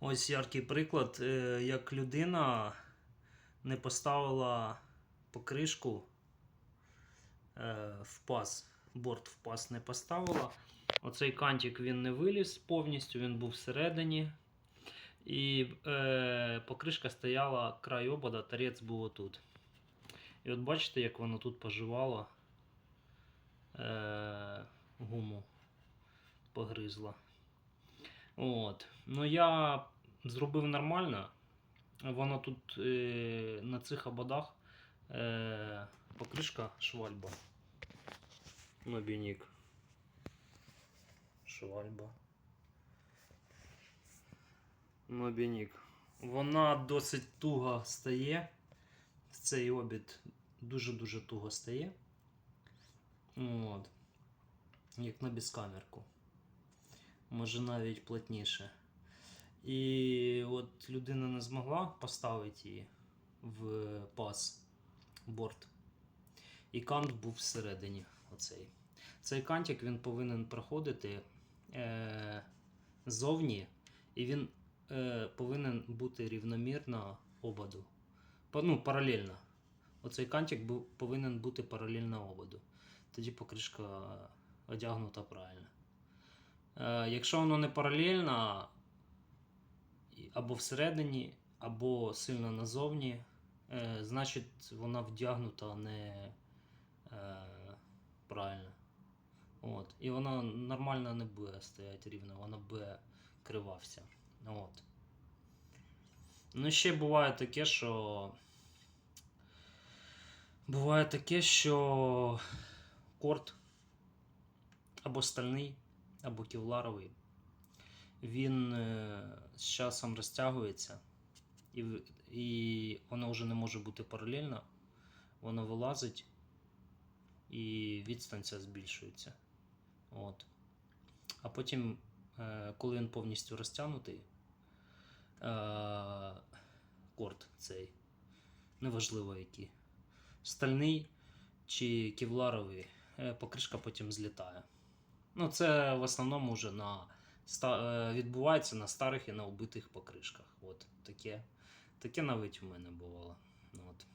Ось яркий приклад, е, як людина не поставила покришку е, в паз, борт в паз не поставила. Оцей кантик він не виліз повністю, він був всередині. І е, покришка стояла край обода, торець був отут. І от бачите, як воно тут поживало. Е, гуму погризла. От. Ну я зробив нормально. Воно тут е, на цих ободах е, покришка швальба. Нобінік. Швальба. Нобінік. Вона досить туго стає. Цей обід дуже-дуже туго стає. От. Як на безкамерку. Може навіть плотніше. І от людина не змогла поставити її в паз борт. І кант був всередині. Оцей. Цей кантик він повинен проходити е, ззовні, і він е, повинен бути рівномірно ободу. Ну, паралельно. Оцей кантик був, повинен бути паралельно ободу. Тоді покришка одягнута правильно. Е, якщо воно не паралельно, або всередині, або сильно назовні, е, значить вона вдягнута не е, правильно. От. І вона нормально не буде стояти рівно, вона буде крива вся. От. Ну, ще буває таке, що. Буває таке, що корт або стальний, або кевларовий, він е, з часом розтягується, і, і воно вже не може бути паралельно, воно вилазить і відстань ця збільшується. От. А потім, е, коли він повністю розтягнутий, е, корт цей, неважливо який, стальний чи кевларовий, покришка потім злітає. Ну, це в основному вже на е, відбувається на старих і на убитих покришках. От таке, таке навіть у мене бувало. Ну, От.